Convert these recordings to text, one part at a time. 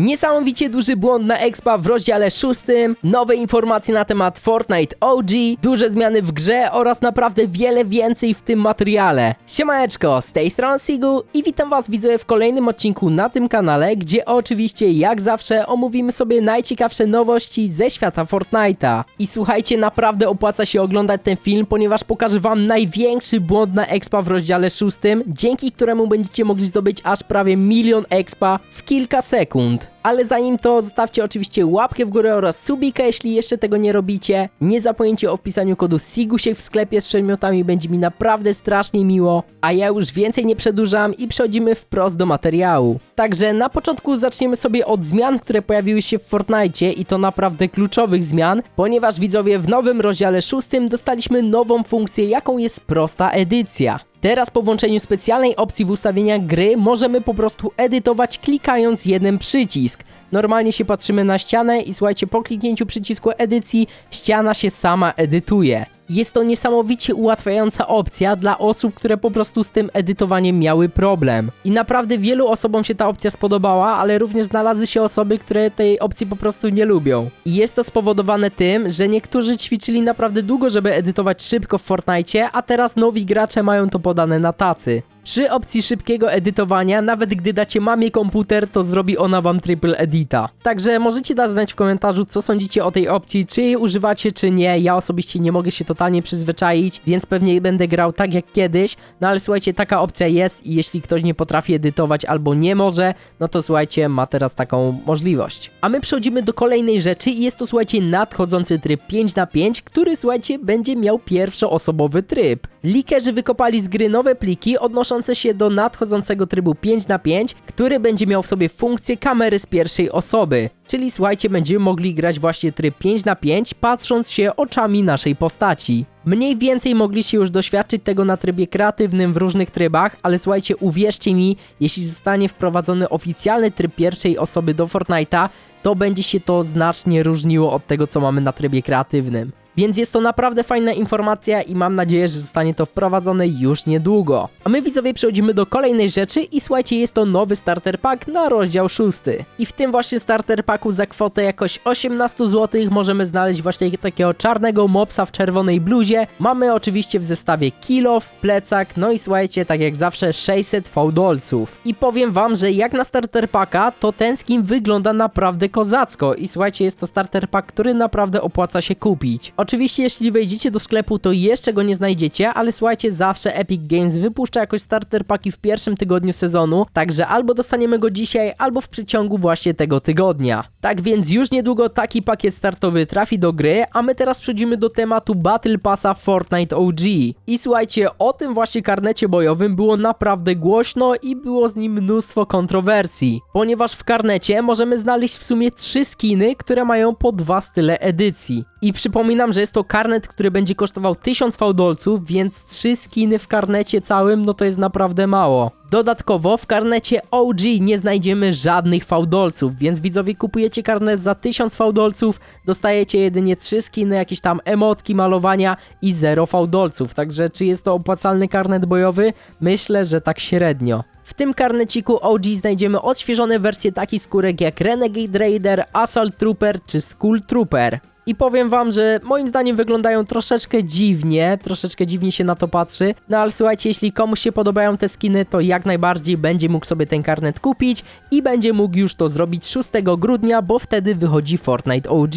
Niesamowicie duży błąd na Expa w rozdziale szóstym, nowe informacje na temat Fortnite OG, duże zmiany w grze oraz naprawdę wiele więcej w tym materiale. Siemaneczko, z tej strony Sigu i witam was widzowie w kolejnym odcinku na tym kanale, gdzie oczywiście jak zawsze omówimy sobie najciekawsze nowości ze świata Fortnite'a. I słuchajcie, naprawdę opłaca się oglądać ten film, ponieważ pokażę wam największy błąd na Expa w rozdziale szóstym, dzięki któremu będziecie mogli zdobyć aż prawie milion Expa w kilka sekund. Ale zanim to, zostawcie oczywiście łapkę w górę oraz subika, jeśli jeszcze tego nie robicie. Nie zapomnijcie o wpisaniu kodu SIGUSIEK w sklepie z przedmiotami, będzie mi naprawdę strasznie miło. A ja już więcej nie przedłużam i przechodzimy wprost do materiału. Także na początku zaczniemy sobie od zmian, które pojawiły się w Fortnite i to naprawdę kluczowych zmian, ponieważ widzowie w nowym rozdziale szóstym dostaliśmy nową funkcję, jaką jest prosta edycja. Teraz po włączeniu specjalnej opcji w ustawieniach gry możemy po prostu edytować klikając jeden przycisk. Normalnie się patrzymy na ścianę i słuchajcie, po kliknięciu przycisku edycji ściana się sama edytuje. Jest to niesamowicie ułatwiająca opcja dla osób, które po prostu z tym edytowaniem miały problem. I naprawdę wielu osobom się ta opcja spodobała, ale również znalazły się osoby, które tej opcji po prostu nie lubią. I jest to spowodowane tym, że niektórzy ćwiczyli naprawdę długo, żeby edytować szybko w Fortnite, a teraz nowi gracze mają to podane na tacy. Przy opcji szybkiego edytowania, nawet gdy dacie mamie komputer, to zrobi ona wam triple edita. Także możecie dać znać w komentarzu, co sądzicie o tej opcji, czy jej używacie, czy nie. Ja osobiście nie mogę się totalnie przyzwyczaić, więc pewnie będę grał tak jak kiedyś. No ale słuchajcie, taka opcja jest i jeśli ktoś nie potrafi edytować albo nie może, no to słuchajcie, ma teraz taką możliwość. A my przechodzimy do kolejnej rzeczy i jest to słuchajcie nadchodzący tryb 5 na 5 który słuchajcie będzie miał pierwszoosobowy tryb. Likerzy wykopali z gry nowe pliki odnoszące się do nadchodzącego trybu 5 na 5 który będzie miał w sobie funkcję kamery z pierwszej osoby. Czyli słuchajcie, będziemy mogli grać właśnie tryb 5 na 5 patrząc się oczami naszej postaci. Mniej więcej mogliście już doświadczyć tego na trybie kreatywnym w różnych trybach, ale słuchajcie, uwierzcie mi, jeśli zostanie wprowadzony oficjalny tryb pierwszej osoby do Fortnite'a, to będzie się to znacznie różniło od tego, co mamy na trybie kreatywnym. Więc jest to naprawdę fajna informacja i mam nadzieję, że zostanie to wprowadzone już niedługo. A my widzowie przechodzimy do kolejnej rzeczy i słuchajcie, jest to nowy starter pack na rozdział 6. I w tym właśnie starter packu za kwotę jakoś 18 zł możemy znaleźć właśnie takiego czarnego mopsa w czerwonej bluzie. Mamy oczywiście w zestawie kilo, w plecak, no i słuchajcie, tak jak zawsze 600 fałdolców. I powiem wam, że jak na starter packa, to ten skin wygląda naprawdę kozacko i słuchajcie, jest to starter pack, który naprawdę opłaca się kupić. Oczywiście, jeśli wejdziecie do sklepu, to jeszcze go nie znajdziecie, ale słuchajcie, zawsze Epic Games wypuszcza jakoś starter paki w pierwszym tygodniu sezonu, także albo dostaniemy go dzisiaj, albo w przeciągu właśnie tego tygodnia. Tak więc już niedługo taki pakiet startowy trafi do gry, a my teraz przechodzimy do tematu Battle Passa Fortnite OG. I słuchajcie, o tym właśnie karnecie bojowym było naprawdę głośno i było z nim mnóstwo kontrowersji, ponieważ w karnecie możemy znaleźć w sumie trzy skiny, które mają po dwa style edycji. I przypominam, że jest to karnet, który będzie kosztował 1000 fałdolców, więc trzy skiny w karnecie całym, no to jest naprawdę mało. Dodatkowo w karnecie OG nie znajdziemy żadnych fałdolców, więc widzowie kupujecie karnet za 1000 fałdolców, dostajecie jedynie 3 skiny, jakieś tam emotki, malowania i 0 fałdolców. Także czy jest to opłacalny karnet bojowy? Myślę, że tak średnio. W tym karneciku OG znajdziemy odświeżone wersje takich skórek jak Renegade Raider, Assault Trooper czy Skull Trooper. I powiem wam, że moim zdaniem wyglądają troszeczkę dziwnie, troszeczkę dziwnie się na to patrzy. No ale słuchajcie, jeśli komuś się podobają te skiny, to jak najbardziej będzie mógł sobie ten karnet kupić i będzie mógł już to zrobić 6 grudnia, bo wtedy wychodzi Fortnite OG.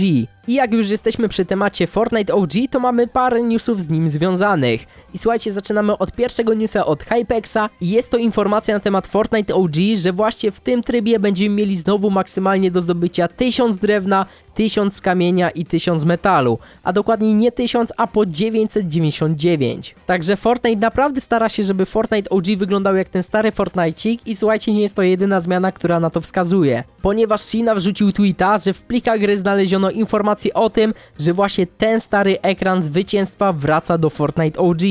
I jak już jesteśmy przy temacie Fortnite OG, to mamy parę newsów z nim związanych. I słuchajcie, zaczynamy od pierwszego newsa od Hypexa jest to informacja na temat Fortnite OG, że właśnie w tym trybie będziemy mieli znowu maksymalnie do zdobycia 1000 drewna, 1000 kamienia i 1000 metalu, a dokładniej nie 1000, a po 999. Także Fortnite naprawdę stara się, żeby Fortnite OG wyglądał jak ten stary Fortnite'cik i słuchajcie, nie jest to jedyna zmiana, która na to wskazuje. Ponieważ Sina wrzucił tweeta, że w plikach gry znaleziono informację o tym, że właśnie ten stary ekran zwycięstwa wraca do Fortnite OG.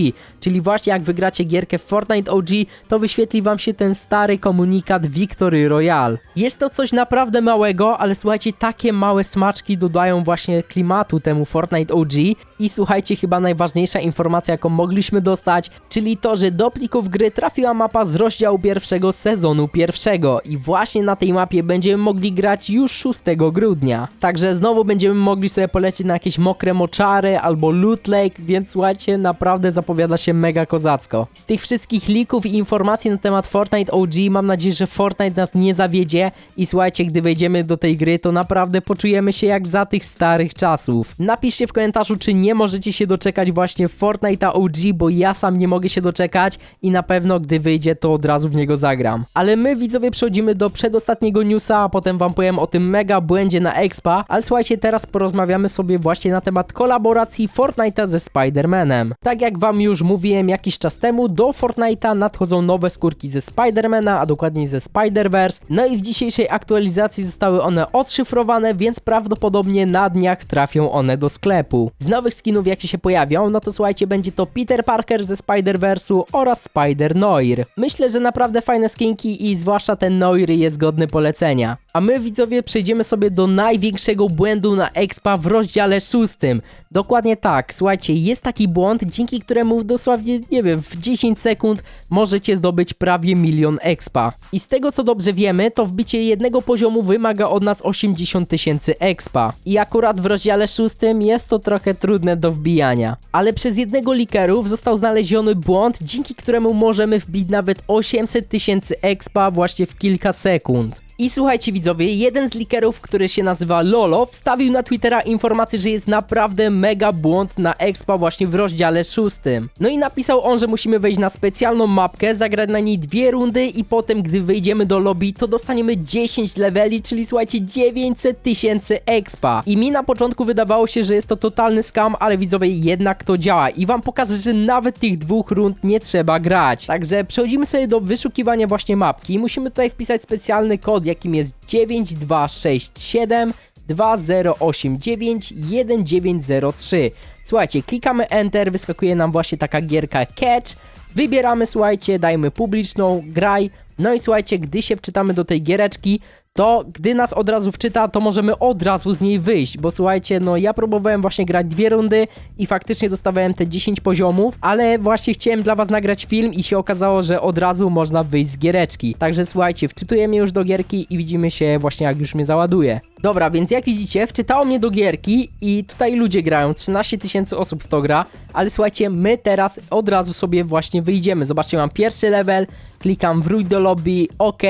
Czyli właśnie jak wygracie gierkę w Fortnite OG, to wyświetli wam się ten stary komunikat Victory Royale. Jest to coś naprawdę małego, ale słuchajcie, takie małe smaczki dodają właśnie klimatu temu Fortnite OG. I słuchajcie, chyba najważniejsza informacja, jaką mogliśmy dostać, czyli to, że do plików gry trafiła mapa z rozdziału pierwszego sezonu pierwszego. I właśnie na tej mapie będziemy mogli grać już 6 grudnia. Także znowu będziemy mogli sobie polecieć na jakieś mokre moczary albo loot lake, więc słuchajcie, naprawdę zapowiada się mega kozacko. Z tych wszystkich lików i informacji na temat Fortnite OG mam nadzieję, że Fortnite nas nie zawiedzie i słuchajcie, gdy wejdziemy do tej gry, to naprawdę poczujemy się jak za tych starych czasów. Napiszcie w komentarzu, czy nie możecie się doczekać właśnie Fortnite'a OG, bo ja sam nie mogę się doczekać i na pewno gdy wyjdzie, to od razu w niego zagram. Ale my widzowie przechodzimy do przedostatniego newsa, a potem wam powiem o tym mega błędzie na Expa, ale słuchajcie, teraz porozmawiamy sobie właśnie na temat kolaboracji Fortnite'a ze Spider-Manem. Tak jak wam już mówiłem jakiś czas temu, do Fortnite'a nadchodzą nowe skórki ze Spider-Mana, a dokładniej ze Spider-Verse. No i w dzisiejszej aktualizacji zostały one odszyfrowane, więc prawdopodobnie na dniach trafią one do sklepu. Z nowych skinów jakie się pojawią, no to słuchajcie, będzie to Peter Parker ze Spider-Verse'u oraz Spider-Noir. Myślę, że naprawdę fajne skinki i zwłaszcza ten Noir jest godny polecenia. A my widzowie przejdziemy sobie do największego błędu na Expa w rozdziale szóstym. Dokładnie tak, słuchajcie, jest taki błąd, dzięki któremu dosłownie, nie wiem, w 10 sekund możecie zdobyć prawie milion Expa. I z tego co dobrze wiemy, to wbicie jednego poziomu wymaga od nas 80 tysięcy Expa. I akurat w rozdziale szóstym jest to trochę trudne do wbijania. Ale przez jednego likerów został znaleziony błąd, dzięki któremu możemy wbić nawet 800 tysięcy Expa właśnie w kilka sekund. I słuchajcie widzowie, jeden z likerów, który się nazywa Lolo, wstawił na Twittera informację, że jest naprawdę mega błąd na Expa właśnie w rozdziale szóstym. No i napisał on, że musimy wejść na specjalną mapkę, zagrać na niej dwie rundy i potem, gdy wejdziemy do lobby, to dostaniemy 10 leveli, czyli słuchajcie, 900 tysięcy Expa. I mi na początku wydawało się, że jest to totalny scam, ale widzowie, jednak to działa. I wam pokażę, że nawet tych dwóch rund nie trzeba grać. Także przechodzimy sobie do wyszukiwania właśnie mapki. Musimy tutaj wpisać specjalny kod, jakim jest 9267 2089 1903. Słuchajcie, klikamy Enter, wyskakuje nam właśnie taka gierka Catch. Wybieramy, słuchajcie, dajmy publiczną, graj. No i słuchajcie, gdy się wczytamy do tej giereczki, to gdy nas od razu wczyta, to możemy od razu z niej wyjść, bo słuchajcie, no ja próbowałem właśnie grać dwie rundy i faktycznie dostawałem te 10 poziomów, ale właśnie chciałem dla was nagrać film i się okazało, że od razu można wyjść z giereczki. Także słuchajcie, wczytujemy już do gierki i widzimy się właśnie jak już mnie załaduje. Dobra, więc jak widzicie, wczytało mnie do gierki i tutaj ludzie grają, 13 tysięcy osób w to gra, ale słuchajcie, my teraz od razu sobie właśnie wyjdziemy. Zobaczcie, mam pierwszy level, klikam wróć do lobby, ok.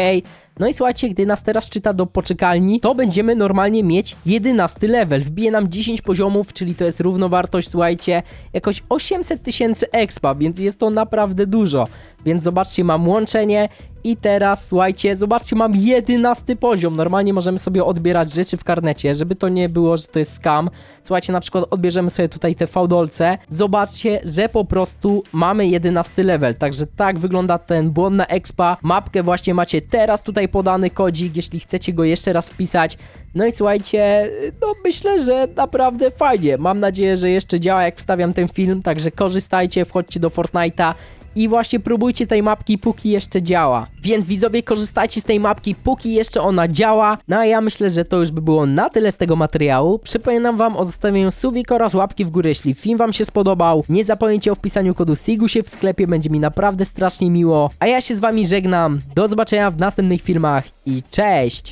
No i słuchajcie, gdy nas teraz czyta do poczekalni, to będziemy normalnie mieć 11 level. Wbije nam 10 poziomów, czyli to jest równowartość, słuchajcie, jakoś 800 tysięcy expa, więc jest to naprawdę dużo. Więc zobaczcie, mam łączenie i teraz, słuchajcie, zobaczcie, mam 11 poziom. Normalnie możemy sobie odbierać rzeczy w karnecie, żeby to nie było, że to jest scam. Słuchajcie, na przykład odbierzemy sobie tutaj te fałdolce. Zobaczcie, że po prostu mamy 11 level. Także tak wygląda ten błąd na expa. Mapkę właśnie macie teraz tutaj podany kodzik, jeśli chcecie go jeszcze raz wpisać. No i słuchajcie, no myślę, że naprawdę fajnie. Mam nadzieję, że jeszcze działa jak wstawiam ten film, także korzystajcie, wchodźcie do Fortnite'a i właśnie próbujcie tej mapki, póki jeszcze działa. Więc widzowie, korzystajcie z tej mapki, póki jeszcze ona działa. No a ja myślę, że to już by było na tyle z tego materiału. Przypominam wam o zostawieniu subika oraz łapki w górę, jeśli film wam się spodobał. Nie zapomnijcie o wpisaniu kodu SIGUSie w sklepie, będzie mi naprawdę strasznie miło. A ja się z wami żegnam. Do zobaczenia w następnych filmach i cześć!